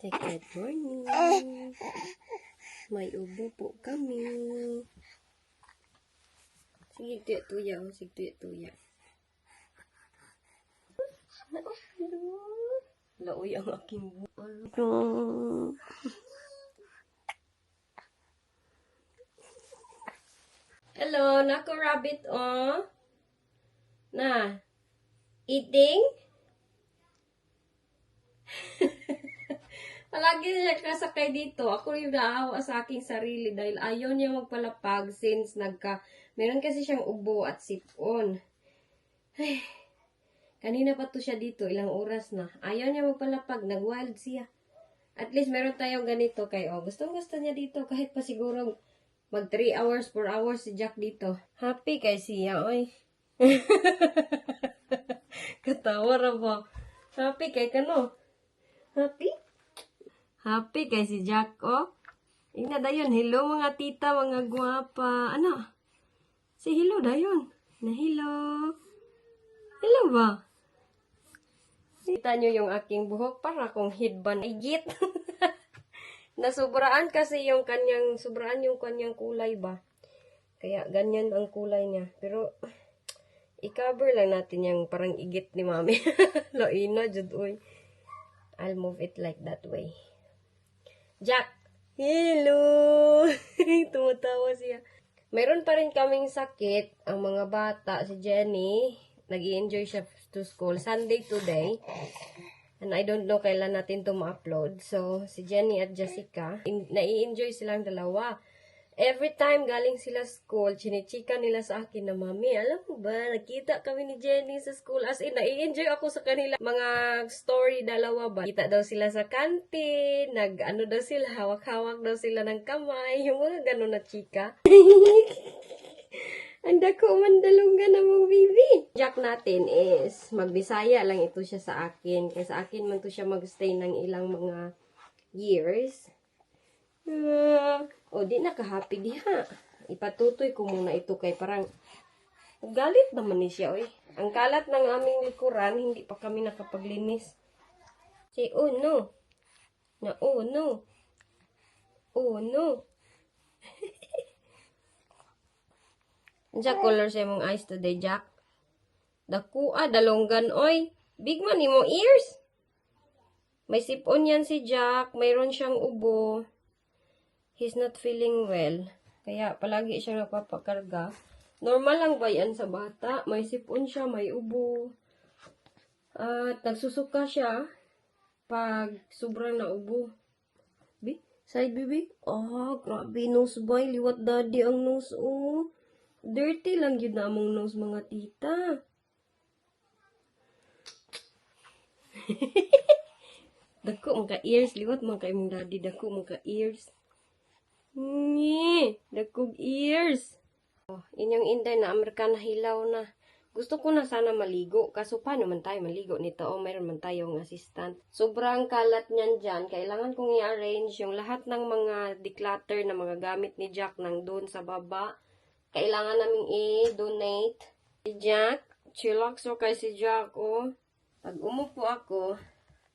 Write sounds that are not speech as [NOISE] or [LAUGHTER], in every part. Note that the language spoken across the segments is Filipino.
Good morning. [LAUGHS] May ubo po kami. Sige, tuya-tuya. oh. Sige, tuya-tuya. Laoy ang aking buwan. Hello, nako rabbit oh. Na. Eating? [LAUGHS] Palagi siya kasakay dito. Ako yung naawa sa aking sarili dahil ayaw niya magpalapag since nagka... Meron kasi siyang ubo at sipon. Ay, kanina pa to siya dito. Ilang oras na. Ayaw niya magpalapag. Nag-wild siya. At least meron tayong ganito kay oh. Gustong gusto niya dito kahit pa siguro mag 3 hours, 4 hours si Jack dito. Happy kay siya, oy. [LAUGHS] Katawa ra ba? Happy kay kano? Happy? Happy kay si Jack, oh. Ina dayon, hello mga tita, mga guwapa. Ano? Si hello dayon. Na hello. Hello ba? Kita nyo yung aking buhok para kung headband igit. [LAUGHS] Nasubraan kasi yung kanyang, subraan yung kanyang kulay ba. Kaya ganyan ang kulay niya. Pero, i-cover lang natin yung parang igit ni mami. [LAUGHS] Laina, jud oy. I'll move it like that way. Jack! Hello! [LAUGHS] Tumatawa siya. Meron pa rin kaming sakit ang mga bata. Si Jenny, nag enjoy siya to school. Sunday today. And I don't know kailan natin to ma-upload. So, si Jenny at Jessica, nai-enjoy silang dalawa. Every time galing sila school, chinichika nila sa akin na, Mami, alam mo ba, nakita kami ni Jenny sa school. As in, nai-enjoy ako sa kanila. Mga story dalawa ba. Kita daw sila sa kantin, nag, ano daw sila, hawak-hawak daw sila ng kamay. Yung mga ganun na chika. [LAUGHS] Ang dako man dalunggan na mong bibi. Jack natin is, magbisaya lang ito siya sa akin. Kaya sa akin man to siya magstay ng ilang mga years. O, di naka-happy diha. Ipatutoy ko muna ito kay parang galit naman ni siya, oy. Ang kalat ng aming likuran, hindi pa kami nakapaglinis. Say, oh no. Na, oh no. Oh no. Jack color sa mong eyes today, Jack. Daku ah, dalonggan, oy. Big man mo ears. May sipon yan si Jack. Mayroon siyang ubo. He's not feeling well. Kaya palagi siya nagpapakarga. Normal lang ba yan sa bata? May sipon siya, may ubo. At nagsusuka siya pag sobrang na ubo. Bi, side bibi. Ah, grabe nose boy. Liwat daddy ang nose, oh. Dirty lang yun na among nose mga tita. [LAUGHS] Dako mga ears. Liwat mga imong daddy. Dako mga ears. Ngi. Dakog ears. Oh, inyong inday na Amerikana hilaw na. Gusto ko na sana maligo. Kaso paano man tayo maligo nito? O mayroon man tayong assistant. Sobrang kalat niyan dyan. Kailangan kong i-arrange yung lahat ng mga declutter na mga gamit ni Jack nang doon sa baba. Kailangan naming i-donate. Si Jack, chillax o kay si Jack, oh. Pag umupo ako,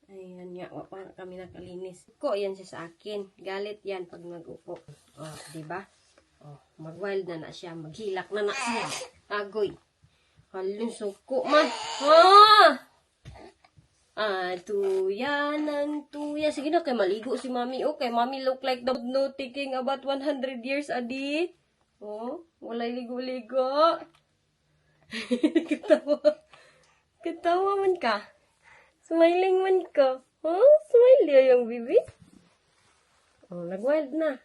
ayan nga, wa pa kami nakalinis. Ko, yan siya sa akin. Galit yan pag nag-upo. Oh, di ba? Oh, mag-wild na na siya. Maghilak na na siya. Agoy. Halong suko man. Ha! Ah, tuya ng tuya. Sige na, kay maligo si mami. Oh, kay mami look like the no taking about 100 years adi. Oh, walay ligo-ligo. [LAUGHS] Katawa. Katawa man ka. Smiling man ka. Huh? Smile yung bibi. Oh, nag-wild na.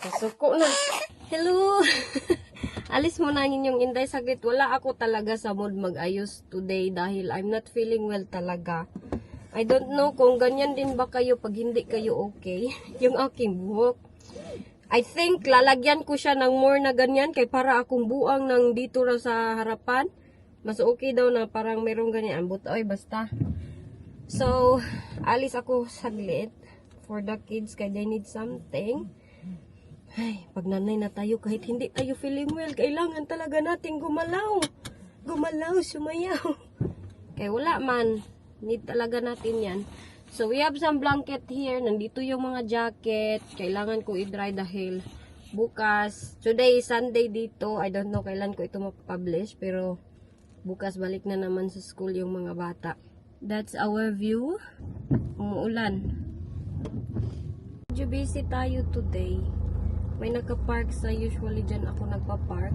Nasuko na. Hello! [LAUGHS] Alis mo na inyong inday saglit. Wala ako talaga sa mood mag-ayos today dahil I'm not feeling well talaga. I don't know kung ganyan din ba kayo pag hindi kayo okay. [LAUGHS] yung aking buhok. I think lalagyan ko siya ng more na ganyan kay para akong buang ng dito ra sa harapan. Mas okay daw na parang merong ganyan. But oy, basta. So, alis ako saglit for the kids kay they need something. Ay, pag nanay na tayo, kahit hindi tayo feeling well, kailangan talaga nating gumalaw. Gumalaw, sumayaw. [LAUGHS] Kaya wala man. Need talaga natin yan. So, we have some blanket here. Nandito yung mga jacket. Kailangan ko i-dry dahil bukas. Today is Sunday dito. I don't know kailan ko ito mapublish. Pero, bukas balik na naman sa school yung mga bata. That's our view. Umuulan. Medyo busy tayo today. May nagka-park sa usually dyan ako nagpa-park.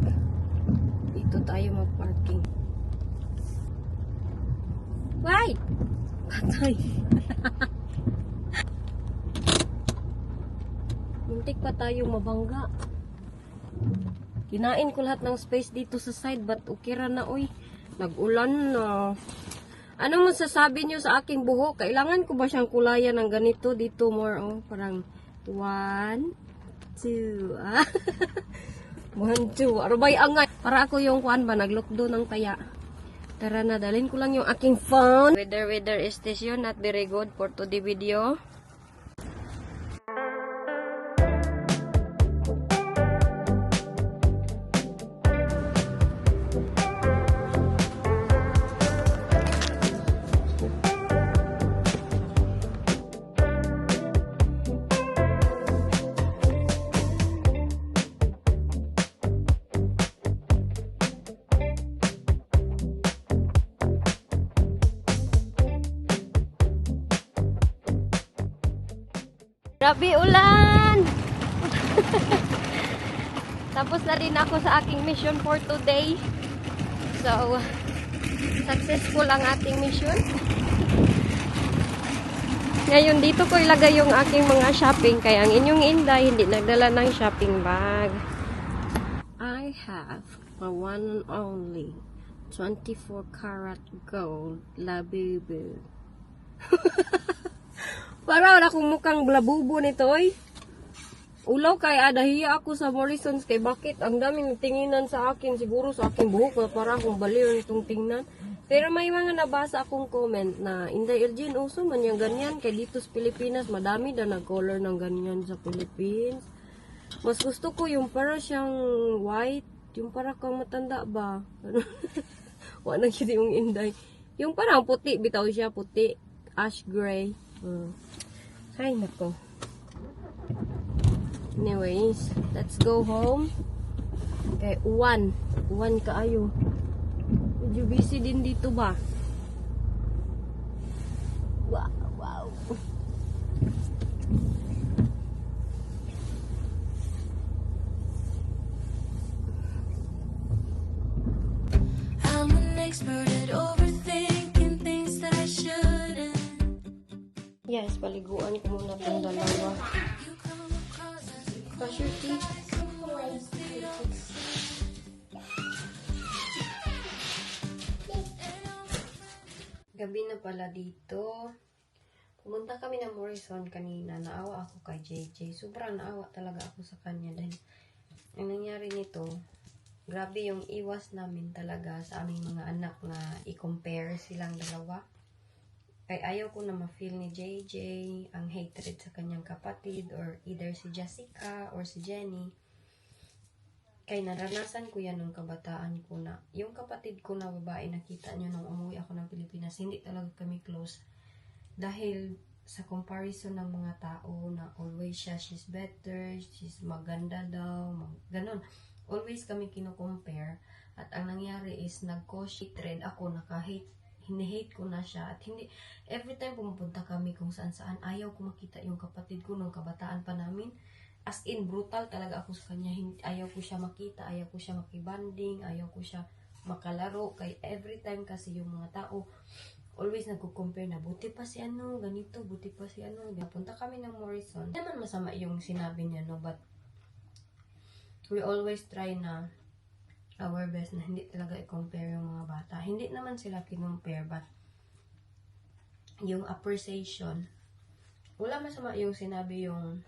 Dito tayo mag-parking. Why? Patay. [LAUGHS] Muntik pa tayong mabangga. Kinain ko lahat ng space dito sa side, but okay na, oy. Nag-ulan na. Ano mo sasabi niyo sa aking buhok? Kailangan ko ba siyang kulayan ng ganito dito more, oh, parang one, two, ah. [LAUGHS] one, two. Arabay angay. Para ako yung kwan ba, naglukdo ng taya. Tara na, dalhin ko lang yung aking phone. Weather, weather station, not very good for today video. Grabe ulan! [LAUGHS] Tapos na rin ako sa aking mission for today. So, successful ang ating mission. Ngayon, dito ko ilagay yung aking mga shopping. Kaya ang inyong inday, hindi nagdala ng shopping bag. I have my one and only 24 karat gold labubu. [LAUGHS] Para wala akong mukhang blabubo nito, oy. Ulaw kay adahiya ako sa Morrison's kay bakit ang daming tinginan sa akin siguro sa aking buhok na para akong baliw nitong tingnan. Pero may mga nabasa akong comment na Inday Elgin uso man yung ganyan kay dito sa Pilipinas madami daw nag-color ng ganyan sa Philippines. Mas gusto ko yung para siyang white, yung para kang matanda ba. [LAUGHS] Wala siya yung Inday. Yung parang puti, bitaw siya puti, ash gray. Mm. Ay, nako. Anyways, let's go home. Okay, uwan. Uwan kaayo. Medyo busy din dito ba? Wow, paliguan ko muna itong dalawa. You come across as a Brush your teeth. Gabi na pala dito. Pumunta kami ng Morrison kanina. Naawa ako kay JJ. Sobrang naawa talaga ako sa kanya dahil ang nangyari nito, grabe yung iwas namin talaga sa aming mga anak na i-compare silang dalawa. Kay ayaw ko na ma-feel ni JJ ang hatred sa kanyang kapatid or either si Jessica or si Jenny. Kay naranasan ko yan nung kabataan ko na yung kapatid ko na babae nakita nyo nung umuwi ako ng Pilipinas, hindi talaga kami close. Dahil sa comparison ng mga tao na always siya, she's better, she's maganda daw, mag, ganun. Always kami kino-compare. At ang nangyari is nag-cause hatred ako, naka-hate, hinihate ko na siya. At hindi, every time pumupunta kami kung saan saan, ayaw ko makita yung kapatid ko nung kabataan pa namin. As in, brutal talaga ako sa kanya. Ayaw ko siya makita, ayaw ko siya makibanding, ayaw ko siya makalaro. Kay every time kasi yung mga tao, always nagko-compare na, buti pa si ano, ganito, buti pa si ano. Napunta kami ng Morrison. Hindi naman masama yung sinabi niya, no, but we always try na our best na hindi talaga i-compare yung mga bata. Hindi naman sila kinumpare, but yung appreciation, wala masama yung sinabi yung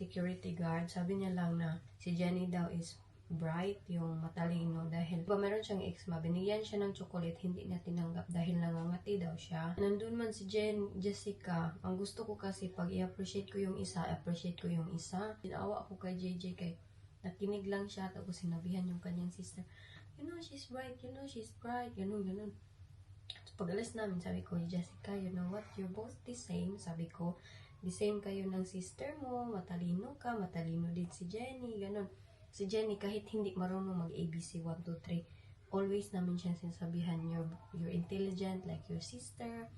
security guard. Sabi niya lang na si Jenny daw is bright, yung matalino dahil ba meron siyang eczema, binigyan siya ng chocolate, hindi niya tinanggap dahil nangangati daw siya. Nandun man si Jen, Jessica, ang gusto ko kasi pag i-appreciate ko yung isa, appreciate ko yung isa. Tinawa ako kay JJ kay nakinig lang siya tapos sinabihan yung kanyang sister, you know, she's bright, you know, she's bright, ganun, ganun. pag alis namin, sabi ko, Jessica, you know what? You're both the same. Sabi ko, the same kayo ng sister mo, matalino ka, matalino din si Jenny, ganun. Si Jenny, kahit hindi marunong mag-ABC 1, 2, 3, always namin siya sinasabihan, you're, you're intelligent like your sister,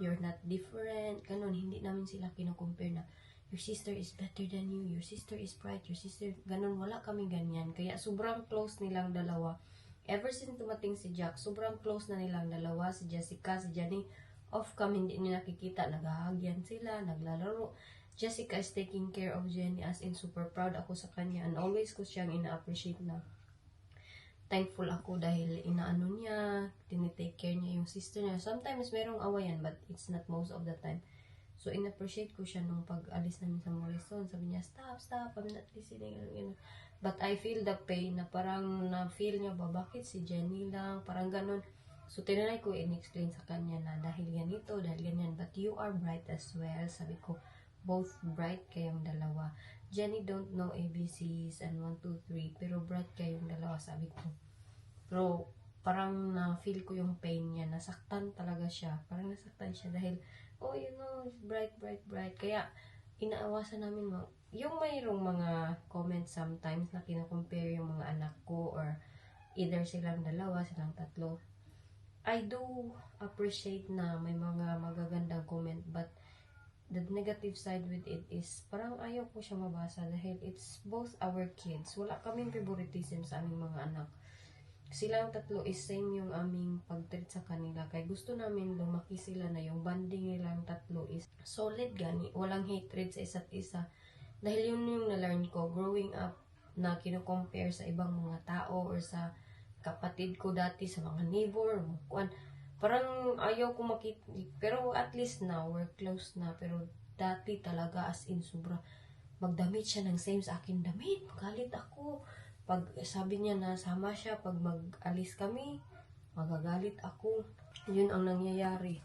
you're not different, ganun. Hindi namin sila kinocompare na, your sister is better than you, your sister is bright, your sister, ganun, wala kami ganyan. Kaya sobrang close nilang dalawa. Ever since dumating si Jack, sobrang close na nilang dalawa, si Jessica, si Jenny, off kami, hindi niyo nakikita, naghahagyan sila, naglalaro. Jessica is taking care of Jenny as in super proud ako sa kanya and always ko siyang ina-appreciate na thankful ako dahil inaano niya, tinitake care niya yung sister niya. Sometimes merong awayan but it's not most of the time. So, in-appreciate ko siya nung pag-alis namin sa Morrison. Sabi niya, stop, stop, I'm not listening. But I feel the pain na parang na-feel niya ba, bakit si Jenny lang? Parang ganun. So, tinanay ko in-explain sa kanya na dahil ganito, dahil ganyan. But you are bright as well. Sabi ko, both bright kayong dalawa. Jenny don't know ABCs and 1, 2, 3. Pero bright kayong dalawa, sabi ko. Pero parang na-feel ko yung pain niya. Nasaktan talaga siya. Parang nasaktan siya dahil, oh, you know, bright, bright, bright. Kaya, inaawasan namin. Yung mayroong mga comments sometimes na kinocompare yung mga anak ko or either silang dalawa, silang tatlo. I do appreciate na may mga magagandang comment but the negative side with it is parang ayaw ko siya mabasa dahil it's both our kids. Wala kaming favoritism sa aming mga anak. Silang tatlo is same yung aming pag-treat sa kanila. Kaya gusto namin lumaki sila na yung bonding nilang tatlo is solid gani. Walang hatred sa isa't isa. Dahil yun yung na-learn ko growing up na kino-compare sa ibang mga tao or sa kapatid ko dati sa mga neighbor, kuan. Parang ayaw ko makita. Pero at least now, we're close na. Pero dati talaga as in sobra. Magdamit siya ng same sa akin damit. Galit ako. Pag sabi niya na sama siya, pag mag-alis kami, magagalit ako. Yun ang nangyayari.